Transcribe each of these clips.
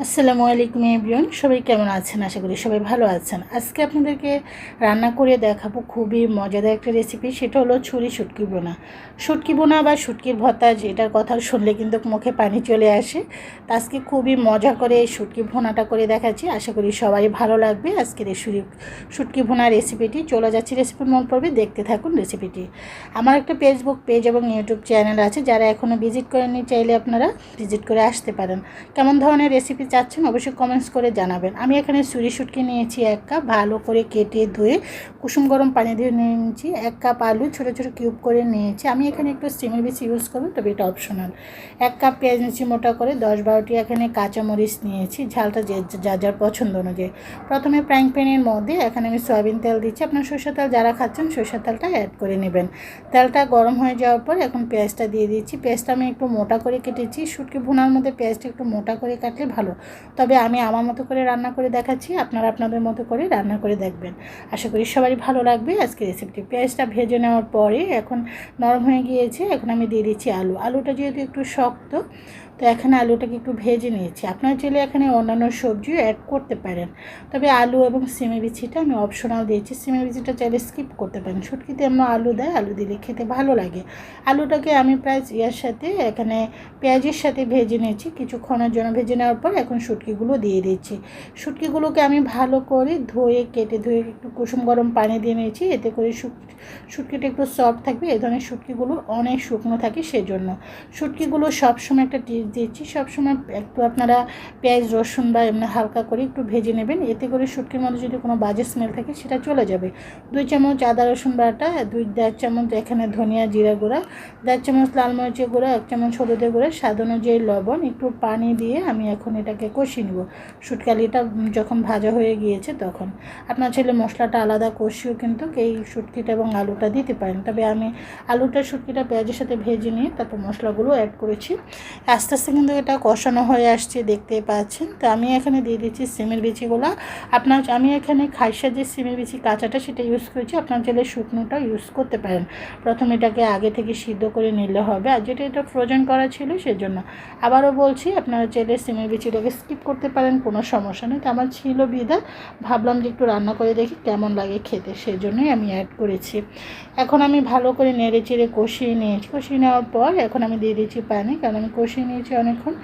আসসালামু আলাইকুম এভরিওয়ান, সবাই কেমন আছেন? আশা করি সবাই ভালো আছেন। আজকে আপনাদেরকে রান্না করে দেখাবো খুবই মজাদার একটা রেসিপি সেটা হলো ছুরি শুটকি বোনা শুটকি বোনা বা শুটকির ভর্তা যেটার কথা শুনলে কিন্তু মুখে পানি চলে আসে। তা আজকে খুবই মজা করে এই শুটকি ভোনাটা করে দেখাচ্ছি। আশা করি সবাই ভালো লাগবে আজকের এই শুরি- শুটকি ভোনা রেসিপিটি চলে যাচ্ছি রেসিপির মন পড়বে দেখতে থাকুন রেসিপিটি আমার একটা ফেসবুক পেজ এবং ইউটিউব চ্যানেল আছে, যারা এখনও ভিজিট করেননি, চাইলে আপনারা ভিজিট করে আসতে পারেন। কেমন ধরনের রেসিপি চাচ্ছেন অবশ্যই কমেন্টস করে জানাবেন। আমি এখানে সুরি শুটকি নিয়েছি এক কাপ, ভালো করে কেটে ধুয়ে কুসুম গরম পানি দিয়ে নিয়েছি। এক কাপ আলু ছোটো ছোটো কিউব করে নিয়েছি। আমি এখানে একটু সিমের বেশি ইউজ করব, তবে এটা অপশনাল এক কাপ পেঁয়াজ নিয়েছি মোটা করে, দশ বারোটি এখানে কাঁচামরিচ নিয়েছি। ঝালটা যে যা যার পছন্দ অনুযায়ী। প্রথমে ফ্রাইং প্যানের মধ্যে এখানে আমি সয়াবিন তেল দিচ্ছি। আপনার সরষের তেল যারা খাচ্ছেন, সরষের তেলটা অ্যাড করে নেবেন। তেলটা গরম হয়ে যাওয়ার পর এখন পেঁয়াজটা দিয়ে দিচ্ছি। পেঁয়াজটা আমি একটু মোটা করে কেটেছি। শুটকি ভুনার মধ্যে পেঁয়াজটা একটু মোটা করে কাটলে ভালো। তবে আমি আমার মতো করে রান্না করে দেখাচ্ছি, আপনারা আপনাদের মতো করে রান্না করে দেখবেন। আশা করি সবারই ভালো লাগবে। আজকে রেসিপিটি পেঁয়াজটা ভেজে নেওয়ার পরে এখন নরম হয়ে গিয়েছে, এখন আমি দিয়ে দিচ্ছি আলু। আলুটা যেহেতু একটু শক্ত তো এখানে আলুটাকে একটু ভেজে নিয়েছি। আপনারা চাইলে এখানে অন্যান্য সবজিও অ্যাড করতে পারেন। তবে আলু এবং সিমে বিচিটা আমি অপশনাল দিয়েছি। সিমে বিচিটা চাইলে স্কিপ করতে পারেন। শুটকিতে আমরা আলু দেয়, আলু দিলে খেতে ভালো লাগে। আলুটাকে আমি প্রায় ইয়ার সাথে এখানে পেঁয়াজের সাথে ভেজে নিয়েছি। কিছুক্ষণের জন্য ভেজে নেওয়ার পর এখন শুটকিগুলো দিয়ে দিচ্ছি। শুটকিগুলোকে আমি ভালো করে ধুয়ে, কেটে ধুয়ে একটু কুসুম গরম পানি দিয়ে নিয়েছি। এতে করে শুক শুটকিটা একটু সফট থাকবে। এ ধরনের শুটকিগুলো অনেক শুকনো থাকে সেজন্য। শুটকিগুলো সবসময় একটা দিচ্ছি সবসময় একটু আপনারা পেঁয়াজ, রসুন বা এমনি হালকা করে একটু ভেজে নেবেন। এতে করে শুটকির মধ্যে যদি কোনো বাজে স্মেল থাকে সেটা চলে যাবে। দুই চামচ আদা, রসুন বাটা, দুই দেড় চামচ এখানে ধনিয়া জিরা গুঁড়া, দেড় চামচ লাল মরিচের গুঁড়া, এক চামচ হলুদের গুঁড়া, স্বাদ অনুযায়ী লবণ, একটু পানি দিয়ে আমি এখন এটাকে কষিয়ে নেব। শুটকালিটা যখন ভাজা হয়ে গিয়েছে তখন। আপনার ছেলে মশলাটা আলাদা কষিয়েও কিন্তু এই শুটকিটা এবং আলুটা দিতে পারেন। তবে আমি আলুটা, শুটকিটা পেঁয়াজের সাথে ভেজে নিয়ে তারপর মশলাগুলো অ্যাড করেছি। আস্তে আস্তে কিন্তু এটা কষানো হয়ে আসছে দেখতে পাচ্ছেন। তো আমি এখানে দিয়ে দিচ্ছি সিমের বিচিগুলো। আপনার আমি এখানে খাইসা যে সিমের বিচি কাঁচাটা সেটা ইউজ করেছি। আপনার চাইলে শুকনোটা ইউজ করতে পারেন। প্রথমে এটাকে আগে থেকে সিদ্ধ করে নিলে হবে। আর যেটা এটা ফ্রোজেন করা ছিল সেজন্য। আবারও বলছি, আপনারা চাইলে সিমের বিচিটাকে স্কিপ করতে পারেন, কোনো সমস্যা নেই। তো আমার ছিল বিধা ভাবলাম যে একটু রান্না করে দেখি কেমন লাগে খেতে, সেজন্যই আমি অ্যাড করেছি। এখন আমি ভালো করে নেড়ে চেড়ে কষিয়ে নিয়েছি। কষিয়ে নেওয়ার পর এখন আমি দিয়ে দিচ্ছি পানি। কারণ আমি কষিয়ে নিয়েছি অনেকক্ষণ।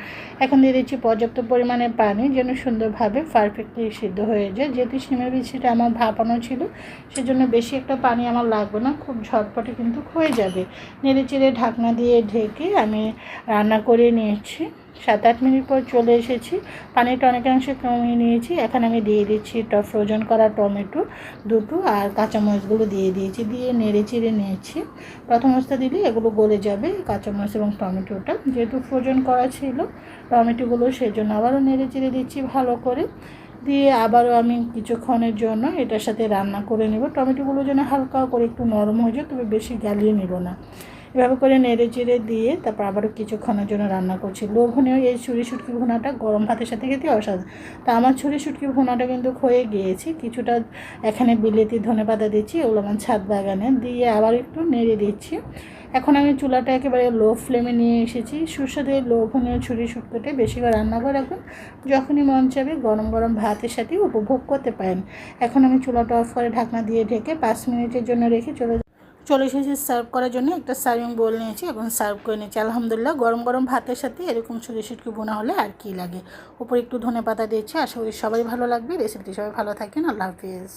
এখন দিয়ে দিচ্ছি পর্যাপ্ত পরিমাণে পানি যেন সুন্দরভাবে পারফেক্টলি সিদ্ধ হয়ে যায়। যেহেতু সিমের বিচিটা আমার ভাপানো ছিল, সেজন্য বেশি একটা পানি আমার লাগবে না, খুব ঝটপটে কিন্তু হয়ে যাবে। নেড়ে চেড়ে ঢাকনা দিয়ে ঢেকে আমি রান্না করে নিয়েছি। সাত আট মিনিট পর চলে এসেছি। পানিটা অনেকাংশে কমিয়ে নিয়েছি। এখন আমি দিয়ে দিচ্ছি ফ্রোজেন করা টমেটো দুটো আর কাঁচামরিচগুলো দিয়ে দিয়েছি। দিয়ে নেড়ে চিড়ে নিয়েছি। প্রথম অবস্থা দিলে এগুলো গলে যাবে, কাঁচামরিচ এবং টমেটোটা। যেহেতু ফ্রোজেন করা ছিল, টমেটোগুলো সেই জন্য আবারও নেড়ে চিড়ে দিচ্ছি ভালো করে। দিয়ে আবারও আমি কিছুক্ষণের জন্য এটার সাথে রান্না করে নেব। টমেটোগুলো যেন হালকা করে একটু নরম হয়ে যায়, তবে বেশি গালিয়ে নেব না। এভাবে করে নেড়ে চেড়ে দিয়ে তারপর আবারও কিছুক্ষণের জন্য রান্না করছি। লোভনীয় এই ছুরি শুটকি ভুনাটা গরম ভাতের সাথে খেতে অসাধারণ। তা আমার ছুরি শুটকি ভুনাটা কিন্তু হয়ে গিয়েছে। কিছুটা এখানে বিলেতি ধনে পাতা দিচ্ছি, ওগুলো আমার ছাদ বাগানে দিয়ে আবার একটু নেড়ে দিচ্ছি। এখন আমি চুলাটা একেবারে লো ফ্লেমে নিয়ে এসেছি। সুস্বাদু লোভনীয় ছুরি শুটকিটা বেশি করে রান্না করে রাখুন। যখনই মন চাবে গরম গরম ভাতের সাথে উপভোগ করতে পারেন। এখন আমি চুলাটা অফ করে ঢাকনা দিয়ে ঢেকে পাঁচ মিনিটের জন্য রেখে চলে চলে এসেছি সার্ভ করার জন্য একটা সার্ভিং বোল নিয়েছি এখন সার্ভ করে নিয়েছি। আলহামদুলিল্লাহ, গরম গরম ভাতের সাথে এরকম ছুরি শুটকি বোনা হলে আর কি লাগে। উপরে একটু ধনে পাতা দিয়েছি, আশা করি সবাই ভালো লাগবে। রেসিপিটি সবাই ভালো থাকেন, আল্লাহ হাফিজ।